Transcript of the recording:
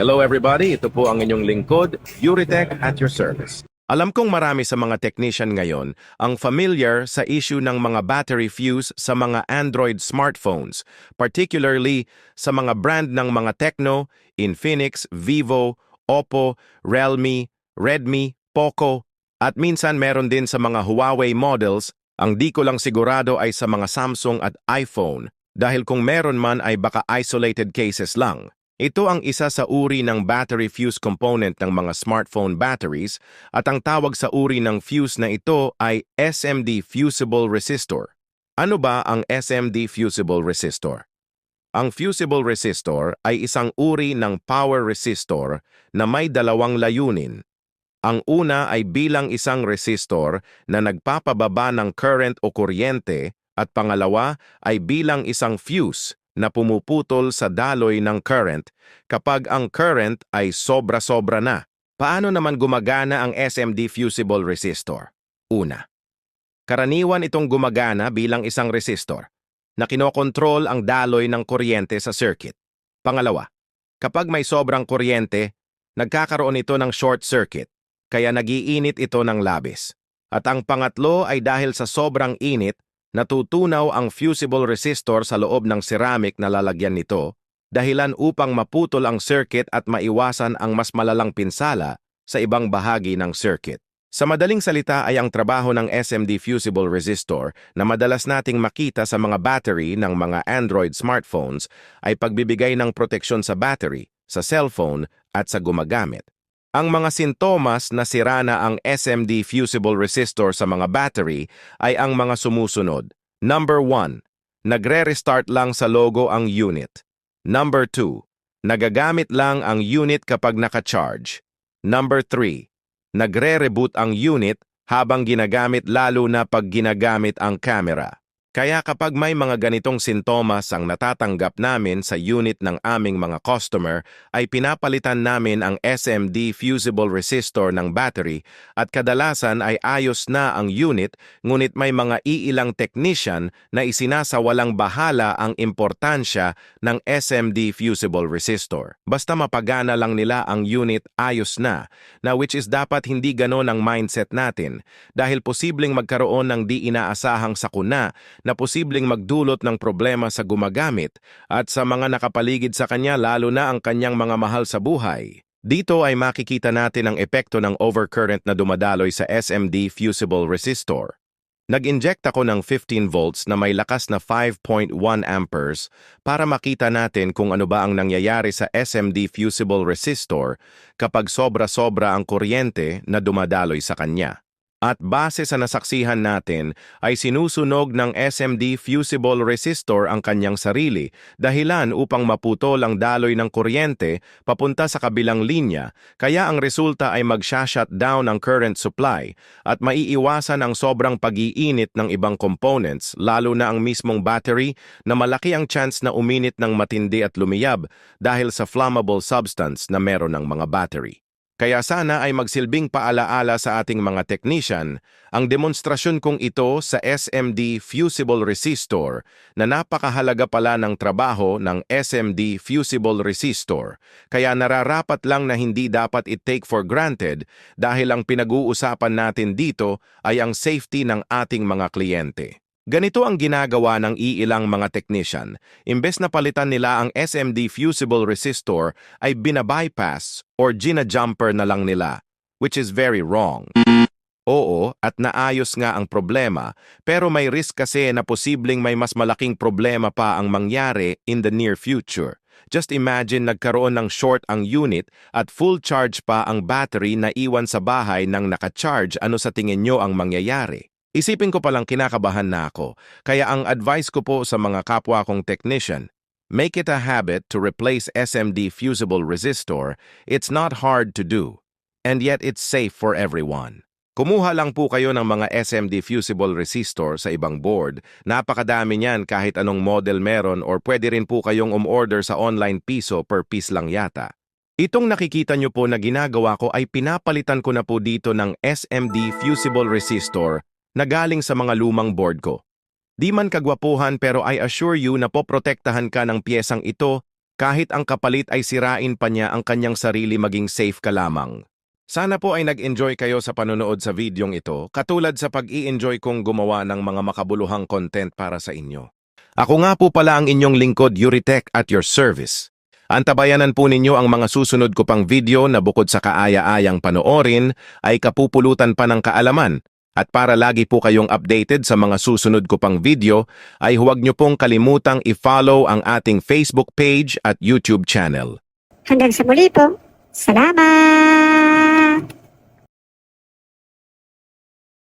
Hello everybody, ito po ang inyong lingkod, Euritech at your service. Alam kong marami sa mga technician ngayon ang familiar sa issue ng mga battery fuse sa mga Android smartphones, particularly sa mga brand ng mga Tecno, Infinix, Vivo, Oppo, Realme, Redmi, Poco, at minsan meron din sa mga Huawei models, ang di ko lang sigurado ay sa mga Samsung at iPhone, dahil kung meron man ay baka isolated cases lang. Ito ang isa sa uri ng battery fuse component ng mga smartphone batteries at ang tawag sa uri ng fuse na ito ay SMD fusible resistor. Ano ba ang SMD fusible resistor? Ang fusible resistor ay isang uri ng power resistor na may dalawang layunin. Ang una ay bilang isang resistor na nagpapababa ng current o kuryente at pangalawa ay bilang isang fuse na pumuputol sa daloy ng current kapag ang current ay sobra-sobra na. Paano naman gumagana ang SMD fusible resistor? Una, karaniwan itong gumagana bilang isang resistor na kinokontrol ang daloy ng kuryente sa circuit. Pangalawa, kapag may sobrang kuryente, nagkakaroon ito ng short circuit, kaya nagiinit ito ng labis. At ang pangatlo ay dahil sa sobrang init, natutunaw ang fusible resistor sa loob ng ceramic na lalagyan nito, dahilan upang maputol ang circuit at maiwasan ang mas malalang pinsala sa ibang bahagi ng circuit. Sa madaling salita ay ang trabaho ng SMD fusible resistor na madalas nating makita sa mga battery ng mga Android smartphones ay pagbibigay ng proteksyon sa battery, sa cellphone at sa gumagamit. Ang mga sintomas na sira na ang SMD fusible resistor sa mga battery ay ang mga sumusunod. Number 1. Nagre-restart lang sa logo ang unit. Number 2. Nagagamit lang ang unit kapag naka-charge. Number 3. Nagre-reboot ang unit habang ginagamit lalo na pag ginagamit ang camera. Kaya kapag may mga ganitong sintomas ang natatanggap namin sa unit ng aming mga customer, ay pinapalitan namin ang SMD fusible resistor ng battery at kadalasan ay ayos na ang unit ngunit may mga iilang technician na isinasawalang bahala ang importansya ng SMD fusible resistor. Basta mapagana lang nila ang unit ayos na, na which is dapat hindi ganon ang mindset natin dahil posibleng magkaroon ng di inaasahang sakuna na posibleng magdulot ng problema sa gumagamit at sa mga nakapaligid sa kanya lalo na ang kanyang mga mahal sa buhay. Dito ay makikita natin ang epekto ng overcurrent na dumadaloy sa SMD fusible resistor. Nag-inject ako ng 15 volts na may lakas na 5.1 amperes para makita natin kung ano ba ang nangyayari sa SMD fusible resistor kapag sobra-sobra ang kuryente na dumadaloy sa kanya. At base sa nasaksihan natin ay sinusunog ng SMD fusible resistor ang kanyang sarili dahilan upang maputol ang daloy ng kuryente papunta sa kabilang linya kaya ang resulta ay mag-shut-down ang current supply at maiiwasan ang sobrang pag-iinit ng ibang components lalo na ang mismong battery na malaki ang chance na uminit ng matindi at lumiyab dahil sa flammable substance na meron ng mga battery. Kaya sana ay magsilbing paalaala sa ating mga technician ang demonstrasyon kong ito sa SMD Fusible Resistor na napakahalaga pala ng trabaho ng SMD Fusible Resistor. Kaya nararapat lang na hindi dapat i-take for granted dahil ang pinag-uusapan natin dito ay ang safety ng ating mga kliyente. Ganito ang ginagawa ng iilang mga technician. Imbes na palitan nila ang SMD fusible resistor ay binabypass or gina-jumper na lang nila, which is very wrong. Oo, at naayos nga ang problema, pero may risk kasi na posibleng may mas malaking problema pa ang mangyari in the near future. Just imagine nagkaroon ng short ang unit at full charge pa ang battery na iwan sa bahay nang naka-charge ano sa tingin nyo ang mangyayari. Isipin ko palang kinakabahan na ako, kaya ang advice ko po sa mga kapwa kong technician, make it a habit to replace SMD fusible resistor. It's not hard to do, and yet it's safe for everyone. Kumuha lang po kayo ng mga SMD fusible resistor sa ibang board. Napakadami niyan kahit anong model meron or pwede rin po kayong umorder sa online piso per piece lang yata. Itong nakikita nyo po na ginagawa ko ay pinapalitan ko na po dito ng SMD fusible resistor na galing sa mga lumang board ko. Di man kagwapuhan pero I assure you na poprotektahan ka ng piyesang ito kahit ang kapalit ay sirain pa niya ang kanyang sarili maging safe ka lamang. Sana po ay nag-enjoy kayo sa panonood sa videong ito, katulad sa pag-i-enjoy kong gumawa ng mga makabuluhang content para sa inyo. Ako nga po pala ang inyong lingkod Yuritech at your service. Antabayanan po ninyo ang mga susunod ko pang video na bukod sa kaaya-ayang panoorin ay kapupulutan pa ng kaalaman. At para lagi po kayong updated sa mga susunod ko pang video, ay huwag niyo pong kalimutang i-follow ang ating Facebook page at YouTube channel. Hanggang sa muli po. Salamat!